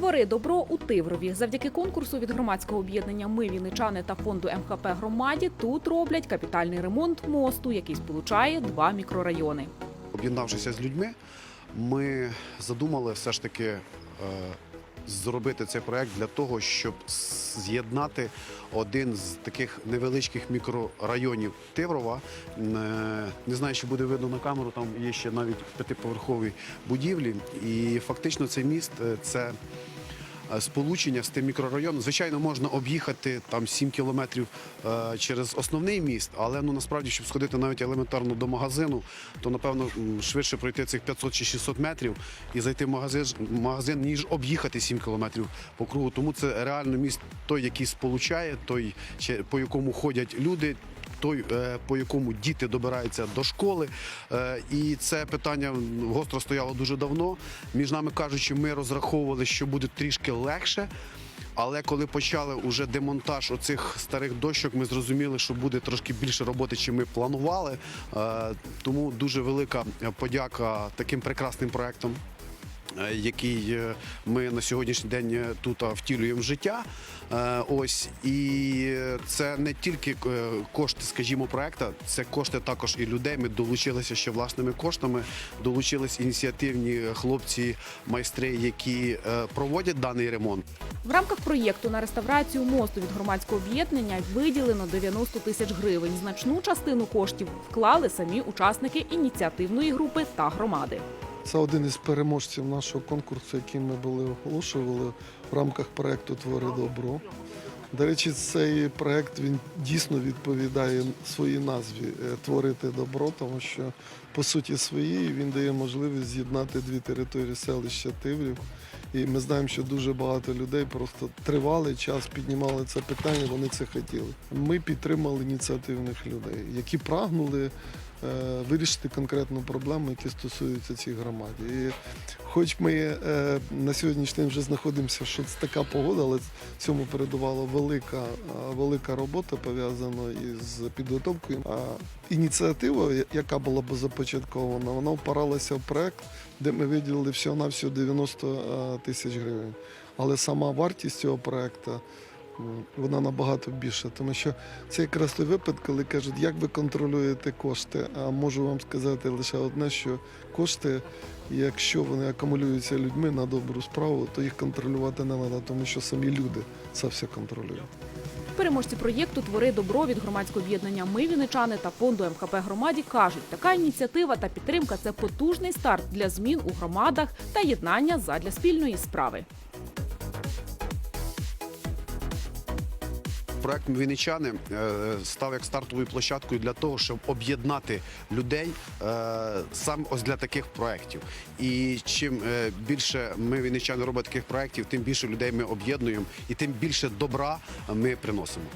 Твори добро у Тиврові. Завдяки конкурсу від громадського об'єднання Ми Вінничани та фонду МХП громаді тут роблять капітальний ремонт мосту, який сполучає два мікрорайони. Об'єднавшися з людьми, ми задумали все ж таки е, зробити цей проект для того, щоб з'єднати один з таких невеличких мікрорайонів Тиврова. Е, Не знаю, чи буде видно на камеру, там є ще навіть п'ятиповерхові будівлі. І фактично цей міст е, це. Е, Сполучення з тим мікрорайоном, звичайно, можна об'їхати там 7 кілометрів е, через основний міст, але ну насправді, щоб сходити навіть елементарно до магазину, то напевно швидше пройти цих 500 чи 600 метрів і зайти в магазин, магазин ніж об'їхати 7 кілометрів по кругу. Тому це реально міст той, який сполучає, той, по якому ходять люди. Той, е, по якому діти добираються до школи, Е, і це питання гостро стояло дуже давно. Між нами кажучи, ми розраховували, що буде трішки легше. Але коли почали уже демонтаж оцих старих дощок, ми зрозуміли, що буде трошки більше роботи, чим ми планували. Е, Тому дуже велика подяка таким прекрасним проектам. Е, Який е, ми на сьогоднішній день е, тут втілюємо в життя. Ось і це не тільки кошти, скажімо, проекта, це кошти також і людей. Ми долучилися ще власними коштами. Долучились ініціативні хлопці, майстри, які проводять даний ремонт. В рамках проєкту на реставрацію мосту від громадського об'єднання виділено 90 тисяч гривень. Значну частину коштів вклали самі учасники ініціативної групи та громади. Це один із переможців нашого конкурсу, який ми були оголошували в рамках проекту Твори добро. До речі, цей проект він дійсно відповідає своїй назві е, Творити добро, тому що по суті своїй він дає можливість з'єднати дві території селища Тиврів. І ми знаємо, що дуже багато людей просто тривалий час піднімали це питання, вони це хотіли. Ми підтримали ініціативних людей, які прагнули вирішити конкретну проблему, які стосуються цих громад. І хоч ми е, на сьогоднішній день вже знаходимося, що це така погода, але цьому передувала велика, е, велика робота пов'язана із підготовкою. А ініціатива, яка була б започаткована, вона впиралася в проект, де ми виділили всього-навсього 90 е, тисяч гривень. Але сама вартість цього проекту вона набагато більша, тому що це якраз той випадок, коли кажуть, як ви контролюєте кошти. А можу вам сказати лише одне, що кошти, якщо вони акумулюються людьми на добру справу, то їх контролювати не треба, тому що самі люди це все контролюють. Переможці проєкту Твори добро від громадського об'єднання Ми Вінничани та фонду МХП громаді кажуть, така ініціатива та підтримка це потужний старт для змін у громадах та єднання задля спільної справи. Проект Вінничани е, став як стартовою площадкою для того, щоб об'єднати людей сам саме ось для таких проєктів. І чим е, більше ми вінничани робимо таких проєктів, тим більше людей ми об'єднуємо і тим більше добра ми приносимо.